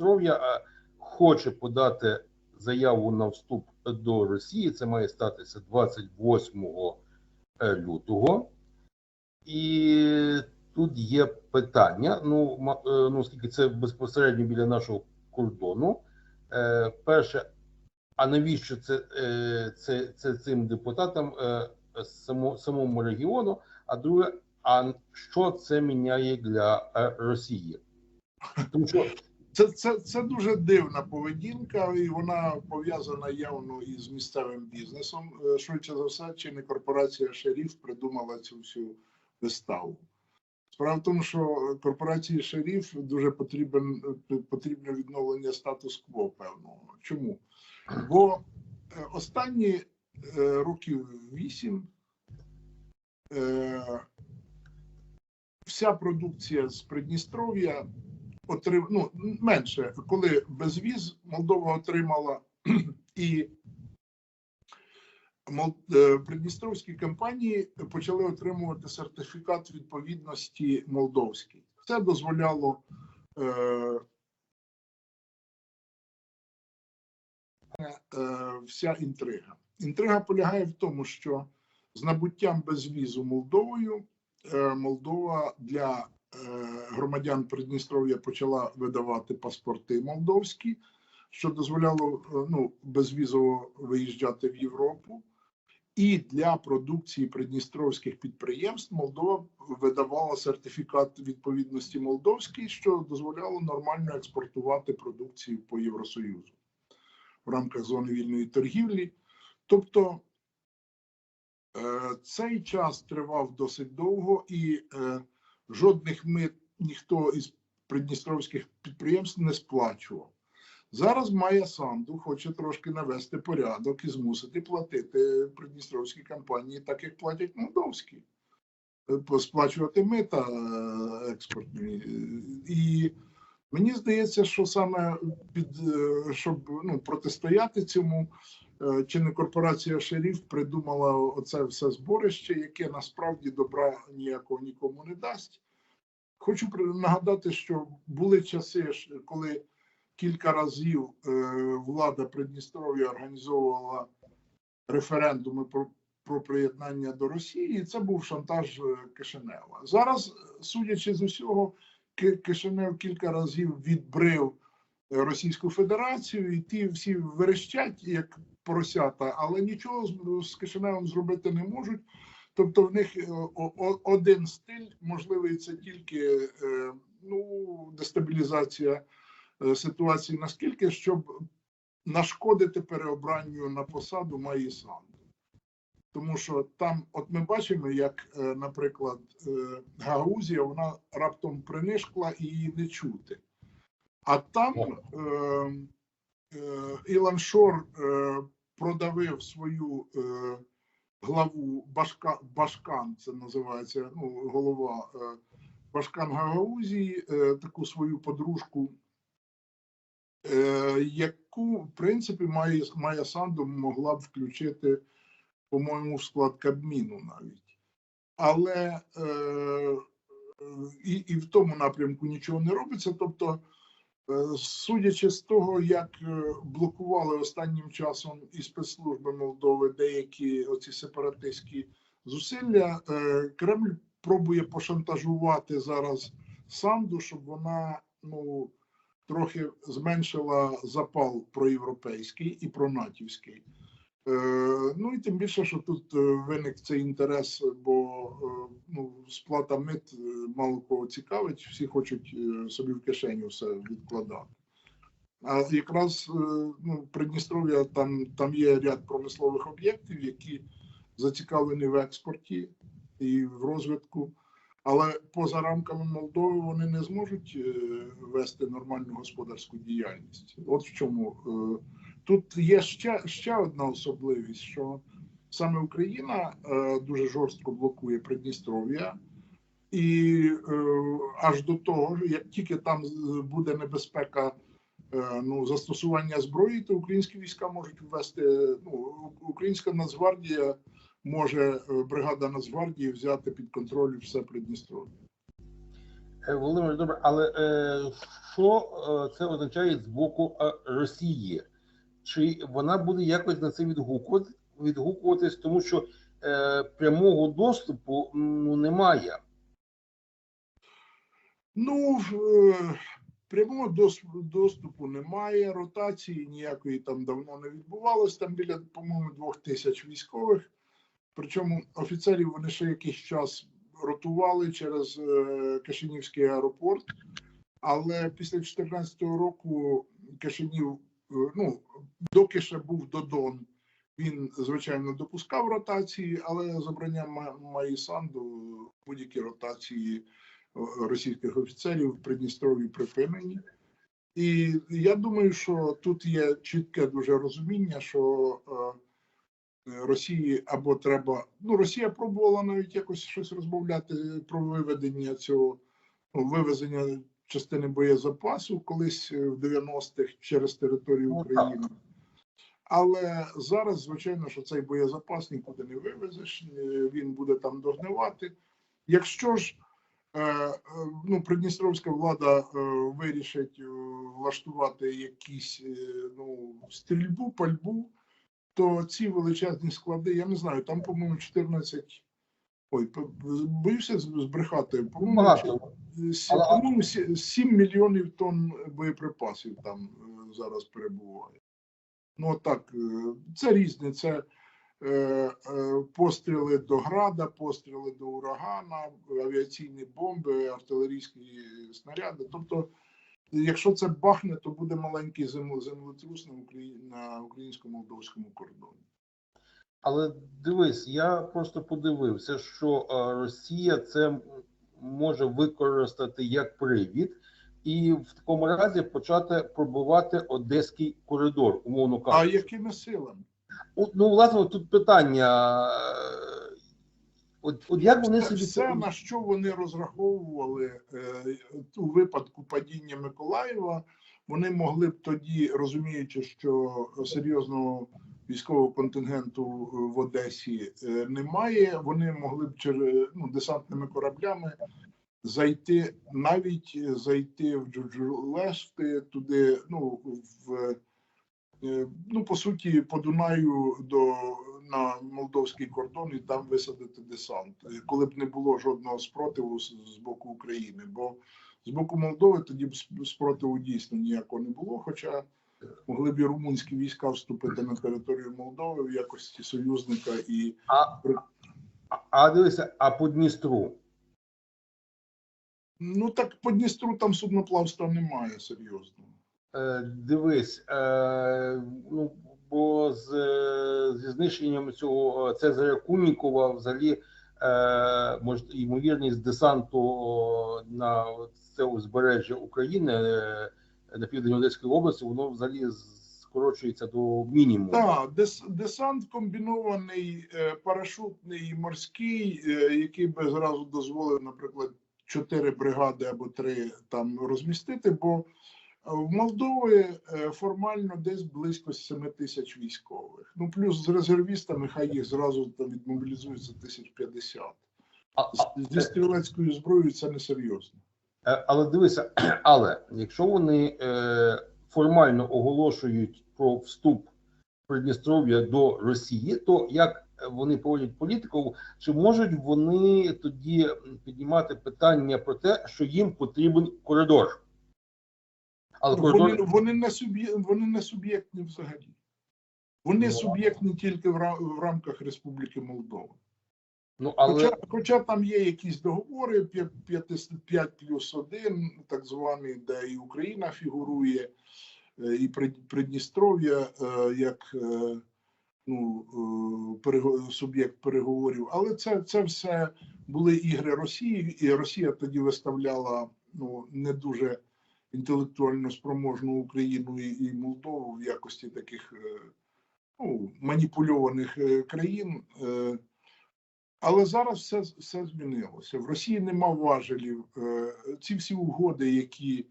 Придністров'я хоче подати заяву на вступ до Росії. Це має статися 28 е, лютого. І тут є питання. Ну, е, ну оскільки це безпосередньо біля нашого кордону. Е, Перше, а навіщо це, е, це, це цим депутатам е, само, самому регіону? А друге, а що це міняє для е, Росії? Тому що Це, це, це дуже дивна поведінка, і вона пов'язана явно із місцевим бізнесом. Е, Швидше за все, чи не корпорація Шеріф придумала цю всю виставу. Справа в тому, що корпорації Шеріф дуже потрібен, е, потрібне відновлення статус-кво певного. Чому? Бо е, останні років вісім вся продукція з Придністров'я отрим... ну, менше, коли безвіз Молдова отримала і е, придністровські компанії почали отримувати сертифікат відповідності молдовський. Це дозволяло е... е, вся інтрига. Інтрига полягає в тому, що з набуттям безвізу Молдовою е, Молдова для громадян Придністров'я почала видавати паспорти молдовські, що дозволяло е, ну, безвізово виїжджати в Європу. І для продукції придністровських підприємств Молдова видавала сертифікат відповідності молдовський, що дозволяло нормально експортувати продукцію по Євросоюзу в рамках зони вільної торгівлі. Тобто Е, Цей час тривав досить довго, і е, жодних мит ніхто із придністровських підприємств не сплачував. Зараз Майя Санду хоче трошки навести порядок і змусити платити придністровські компанії, так як платять молдовські, Е, сплачувати мита е, експортні. І мені здається, що саме під е, щоб ну, протистояти цьому. Чи не корпорація Шеріф придумала оце все зборище, яке насправді добра ніякого нікому не дасть. Хочу нагадати, що були часи, коли кілька разів е, влада Придністров'я організовувала референдуми про, про приєднання до Росії, і це був шантаж е, Кишинева. Зараз, судячи з усього, Кишинев кілька разів відбрив е, Російську Федерацію, і ті всі верещать як поросята, але нічого з Кишиневом зробити не можуть. Тобто в них е, один стиль, можливий це тільки е, ну, дестабілізація е, ситуації наскільки, щоб нашкодити переобранню на посаду Майї Санду. Тому що там, от ми бачимо, як, наприклад, Гагаузія, вона раптом принишкла і її не чути. А там е, е, Ілан Шор е, продавив свою е, главу Башка, Башкан, це називається ну, голова е, Башкан Гагаузії, е, таку свою подружку, е, яку, в принципі, Майя, Майя Санду могла б включити, по-моєму, в склад Кабміну навіть. Але е, і, і в тому напрямку нічого не робиться. Тобто, Судячи з того, як е, блокували останнім часом і спецслужби Молдови деякі оці сепаратистські зусилля, е, Кремль пробує пошантажувати зараз Санду, щоб вона ну трохи зменшила запал проєвропейський і пронатівський. Е, Ну і тим більше, що тут е, виник цей інтерес, бо е, ну, сплата мит мало кого цікавить, всі хочуть собі в кишеню все відкладати. А якраз ну, Придністров'я там, там є ряд промислових об'єктів, які зацікавлені в експорті і в розвитку. Але поза рамками Молдови вони не зможуть вести нормальну господарську діяльність. От в чому тут є ще, ще одна особливість, що саме Україна е, дуже жорстко блокує Придністров'я, і е, аж до того, як тільки там буде небезпека е, ну, застосування зброї, то українські війська можуть ввести. Ну, українська Нацгвардія може е, бригада Нацгвардії взяти під контроль все Придністров'я. Е, Володимир, добре, але е, що це означає з боку Росії? Чи вона буде якось на це відгукувати, відгукуватись, тому що е, прямого доступу ну, немає. Ну, е, прямого дос- доступу немає, ротації ніякої там давно не відбувалось. Там біля, по-моєму, двох тисяч військових. Причому офіцерів вони ще якийсь час ротували через е, Кишинівський аеропорт. Але після 2014 року Кишинів, ну, доки ще був Додон, він, звичайно, допускав ротації, але забрання Ма- Маїсанду будь-які ротації е, російських офіцерів в Придністров'ї припинені. І я думаю, що тут є чітке дуже розуміння, що е, Росії або треба. Ну, Росія пробувала навіть якось щось розмовляти про виведення цього ну, вивезення частини боєзапасу колись е, в 90-х через територію Ну. України. Але зараз, звичайно, що цей боєзапас нікуди не вивезеш, е, він буде там догнивати. Якщо ж е, ну, придністровська влада вирішить влаштувати якісь ну, стрільбу, пальбу, то ці величезні склади, я не знаю, там, по-моєму, 14. Ой, боюся збрехати. По-моєму, Багато. Сі- Але- по-моєму, сі- 7 мільйонів тонн боєприпасів там е, зараз перебуває. Ну, так, е, це різне. Це е, е, постріли до града, постріли до урагана, авіаційні бомби, артилерійські снаряди. Тобто, якщо це бахне, то буде маленький землетрус на українсько-молдовському кордоні. Але дивись, я просто подивився, що е, Росія це може використати як привід, і в такому разі почати пробувати Одеський коридор, умовно А якими силами? От, ну, власне, тут питання. е, От, от як вони собі все, на що вони розраховували е, у випадку падіння Миколаєва, вони могли б тоді, розуміючи, що серйозного військового контингенту в Одесі е, немає, вони могли б через ну, десантними кораблями зайти, навіть зайти в Джуджулешти, туди, ну в е, ну по суті, по Дунаю до на молдовський кордон і там висадити десант, е, коли б не було жодного спротиву з боку України. Бо з боку Молдови тоді б спротиву дійсно ніякого не було. Хоча могли б і румунські війська вступити на територію Молдови в якості союзника і А, а, дивися, а по Дністру? ну так по Дністру там судноплавства немає серйозно. Е, дивись, е, ну, бо з, е, зі знищенням цього Цезаря Кунікова взагалі е, може, ймовірність десанту на це узбережжя України е, на південь Одеської області, воно взагалі скорочується до мінімуму. Так, дес, десант комбінований, е, парашутний і морський, е, який би зразу дозволив, наприклад, чотири бригади або три там розмістити, бо в Молдові е, формально десь близько 7 тисяч військових. Ну, плюс з резервістами, хай їх зразу там відмобілізується 1050. А, а, З- Зі стрілецькою зброєю це несерйозно. Е, Але дивися, але якщо вони е, формально оголошують про вступ Придністров'я до Росії, то як вони проводять політику, чи можуть вони тоді піднімати питання про те, що їм потрібен коридор? Але коридор Вони, вони, не суб'є, вони не суб'єктні взагалі. Вони Ну, суб'єктні тільки в рамках Республіки Молдова. Ну але Хоча, хоча там є якісь договори 5 плюс 1, так званий, де і Україна фігурує, е, і Придністров'я е, як е, ну, суб'єкт переговорів. Але це, це все були ігри Росії, і Росія тоді виставляла ну, не дуже інтелектуально спроможну Україну і, і Молдову в якості таких ну, маніпульованих країн. Але зараз все, все змінилося. В Росії нема важелів. Е, Ці всі угоди, які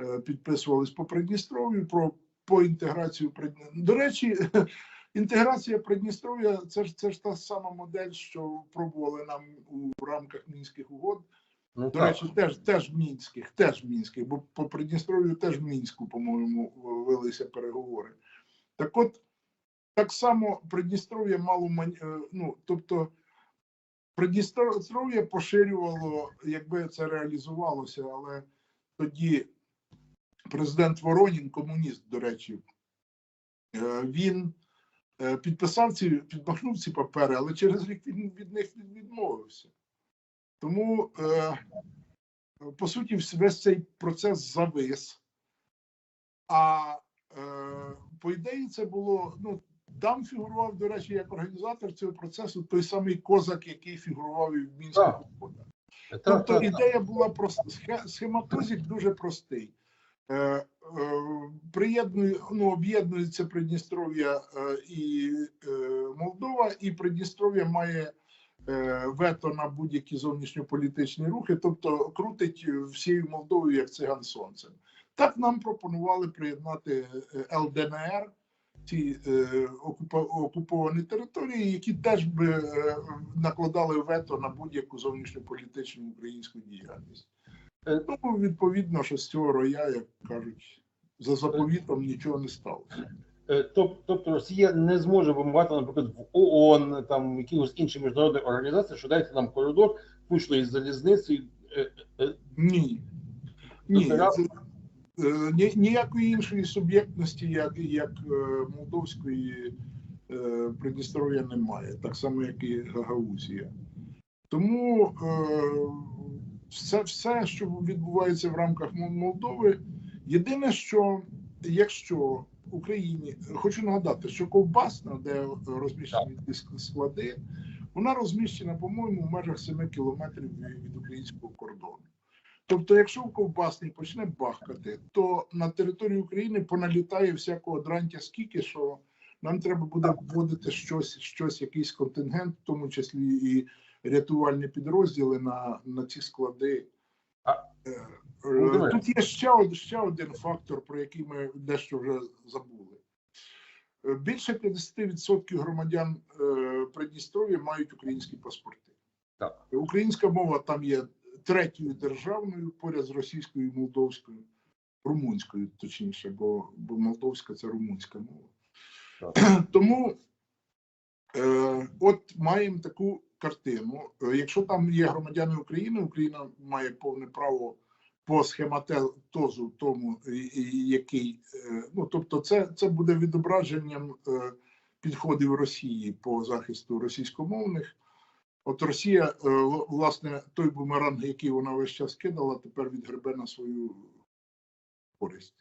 е, підписувались по Придністров'ю, про по інтеграцію Придністров'я. До речі, інтеграція Придністров'я це ж це ж та сама модель, що пробували нам у рамках мінських угод. ну До так. речі, теж, теж мінських, теж мінських, бо по Придністров'ю теж в Мінську, по-моєму, велися переговори. Так от, так само Придністров'я мало е, ну, тобто Придністров'я поширювало, якби це реалізувалося, але тоді президент Воронін, комуніст, до речі, е, він е, підписав ці, підмахнув ці папери, але через рік він від них відмовився. Тому, е, по суті, весь цей процес завис. А по ідеї, це було. Ну, там фігурував, до речі, як організатор цього процесу той самий козак, який фігурував і в мінських угодах. Тобто ідея була проста. Схе- Схематозик дуже простий. Е, е, приєднує, ну, об'єднується Придністров'я е, і е, Молдова, і Придністров'я має е, вето на будь-які зовнішньополітичні рухи, тобто крутить всією Молдовою як циган сонцем. Так нам пропонували приєднати е, ЛДНР, ці е, окуповані території, які теж би е, накладали вето на будь-яку зовнішньополітичну українську діяльність. Е, Ну, відповідно, що з цього роя, як кажуть, за заповітом нічого не сталося. Е, Тобто Росія не зможе вимагати, наприклад, в ООН, там якихось інших міжнародних організацій, що дайте нам коридор, включно із залізниці. Е, е, Ні. Ні, Тобто, це, ніякої іншої суб'єктності, як, як е, Молдовської е, Придністров'я немає, так само, як і Гагаузія. Тому е, все, все, що відбувається в рамках Молдови, єдине, що якщо Україні, хочу нагадати, що ковбасна, де розміщені ці склади, вона розміщена, по-моєму, в межах 7 кілометрів від українського кордону. Тобто, якщо в ковбасній почне бахкати, то на території України поналітає всякого дрантя скільки, що нам треба буде вводити щось, щось, якийсь контингент, в тому числі і рятувальні підрозділи на, на ці склади. Е, е, Володимире. Тут є ще, ще один фактор, про який ми дещо вже забули. Е, Більше 50% громадян е, Придністров'я мають українські паспорти. Так. Українська мова там є третьою державною поряд з російською і молдовською, румунською, точніше, бо, бо молдовська це румунська мова. Тому е, от маємо таку картину. Якщо там є громадяни України, Україна має повне право по схематозу тому, який е, ну тобто, це, це буде відображенням е, підходів Росії по захисту російськомовних. От Росія, е, власне, той бумеранг, який вона весь час кидала, тепер відгребе на свою користь.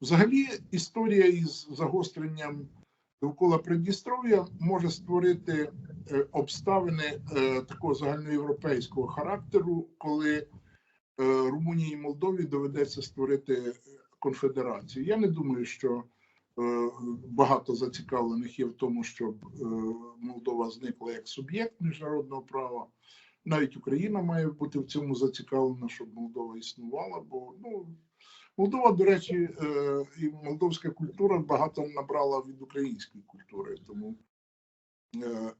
Взагалі, історія із загостренням довкола Придністров'я може створити е, обставини е, такого загальноєвропейського характеру, коли Румунії і Молдові доведеться створити конфедерацію. Я не думаю, що багато зацікавлених є в тому, щоб е, Молдова зникла як суб'єкт міжнародного права. Навіть Україна має бути в цьому зацікавлена, щоб Молдова існувала, бо ну. Молдова, до речі, е, і молдовська культура багато набрала від української культури. Тому е, е,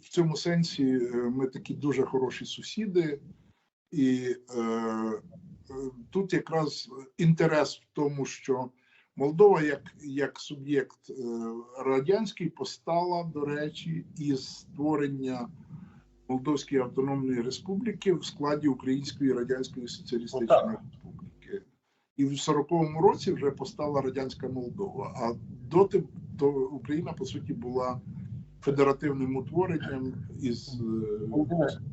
в цьому сенсі е, ми такі дуже хороші сусіди, і е, е, тут якраз інтерес в тому, що Молдова, як, як суб'єкт е, радянський, постала, до речі, із створення Молдовської автономної республіки в складі Української Радянської Соціалістичної. Республіки. І в 40-му році вже постала радянська Молдова. А доти то Україна по суті була федеративним утворенням із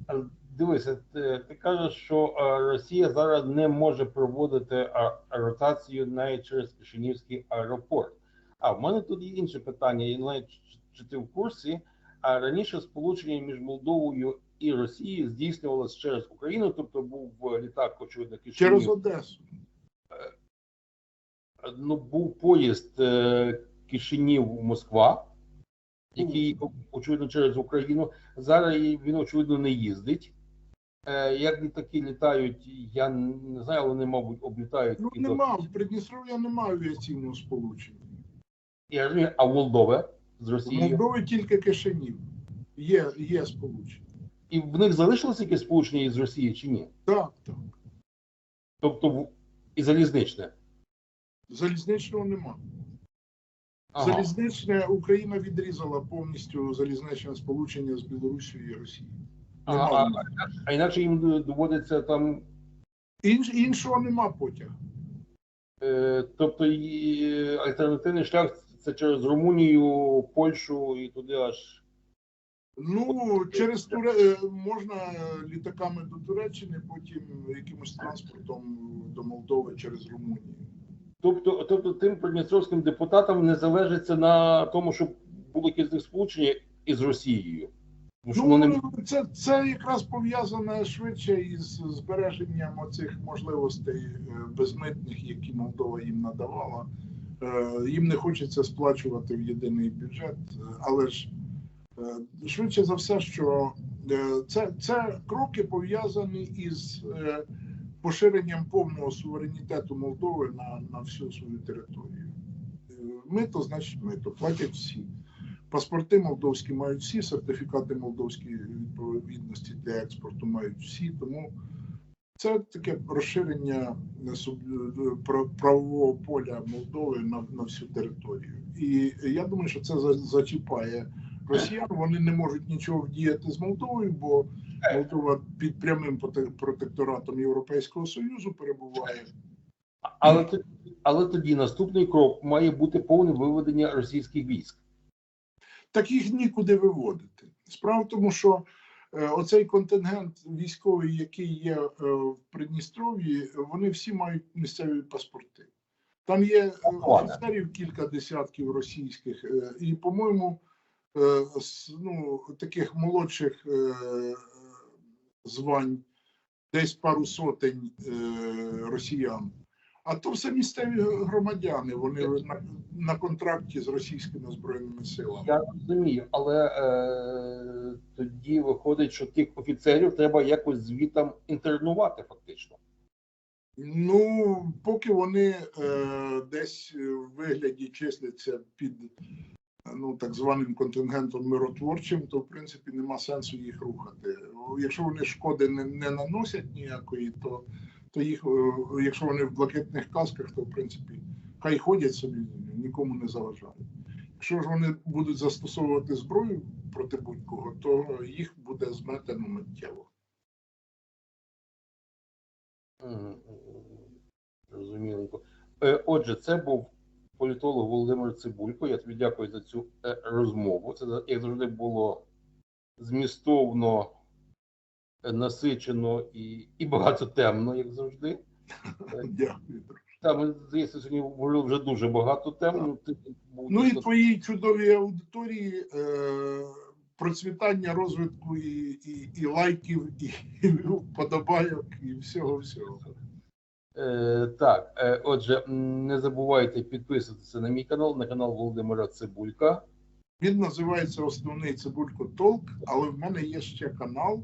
е, дивися, ти, ти кажеш, що е, Росія зараз не може проводити ротацію навіть через Кишинівський аеропорт. А в мене тут є інше питання. Я знаю, чи, ти в курсі, а раніше сполучення між Молдовою і Росією здійснювалося через Україну, тобто був е, літак, очевидно, Кишинів. через Одесу. Ну, був поїзд е, Кишинів-Москва, який очевидно через Україну. Зараз він очевидно не їздить. Е, як літаки літають, я не знаю, вони, мабуть, облітають Ну нема в Придністров'я немає авіаційного сполучення. Я розумію, а в Молдове з В Росією. Молдові тільки Кишинів. Є, є сполучення. І в них залишилося якесь сполучення із Росії чи ні? Так, так. Тобто і залізничне. Залізничного нема. Ага. Залізничне Україна відрізала повністю залізничне сполучення з Білорусією і Росією. А, а, а інакше їм доводиться там. Інш, іншого нема потяга. Е, тобто і альтернативний шлях це через Румунію, Польщу і туди аж. Ну, через Туре е, можна літаками до Туреччини, потім якимось транспортом до Молдови через Румунію. Тобто, тобто тим придністровським депутатам не залежиться на тому, щоб було якесь сполучення із Росією. Що Ну, це, це якраз пов'язане швидше із збереженням оцих можливостей е, безмитних, які Молдова їм надавала. Е, Їм не хочеться сплачувати в єдиний бюджет, але ж е, швидше за все, що це, це кроки пов'язані із поширенням повного суверенітету Молдови на, на всю свою територію. Мито, значить, мито, платять всі. Паспорти молдовські мають всі, сертифікати молдовські відповідності для експорту мають всі. Тому це таке розширення е, правового поля Молдови на, на всю територію. І я думаю, що це за- зачіпає росіян. Вони не можуть нічого вдіяти з Молдовою, бо Молдова під прямим проте- протекторатом Європейського Союзу перебуває. але, але тоді наступний крок має бути повне виведення російських військ. Так їх нікуди виводити. Справа в тому, що е, оцей контингент військовий, який є е, в Придністров'ї, вони всі мають місцеві паспорти. Там є е, офіцерів кілька десятків російських, і, по-моєму, ну, таких молодших звань десь пару сотень росіян. А то все місцеві громадяни. Вони на, на контракті з російськими збройними силами. Я розумію, але е, тоді виходить, що тих офіцерів треба якось звітам інтернувати, фактично. Ну, поки вони е, десь в вигляді числяться під ну, так званим контингентом миротворчим, то в принципі нема сенсу їх рухати. Якщо вони шкоди не, не наносять ніякої, то, то їх, е, якщо вони в блакитних касках, то в принципі хай ходять собі, нікому не заважають. Якщо ж вони будуть застосовувати зброю проти будь-кого, то їх буде зметено миттєво. Мгм. Е, Отже, це був політолог Володимир Цибулько. Я тобі дякую за цю е, розмову. Це як завжди було змістовно, насичено і, і багато темно, як завжди. Дякую. Та ми здається, сьогодні говорили вже дуже багато тем. Ну, Ну і твоїй чудовій аудиторії е, процвітання розвитку і, і, і лайків, і, і вподобайок, і всього всього. Е, так, е, отже, не забувайте підписуватися на мій канал, на канал Володимира Цибулька. Він називається основний Цибулько Толк, але в мене є ще канал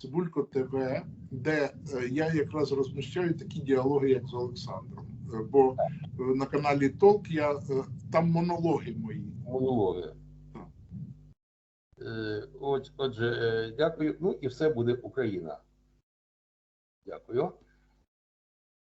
Цибулько ТВ, де е, я якраз розміщаю такі діалоги, як з Олександром. Е, Бо е, на каналі Толк я там монологи мої. монологи. Так. Отже, дякую. Ну і все буде Україна. Дякую.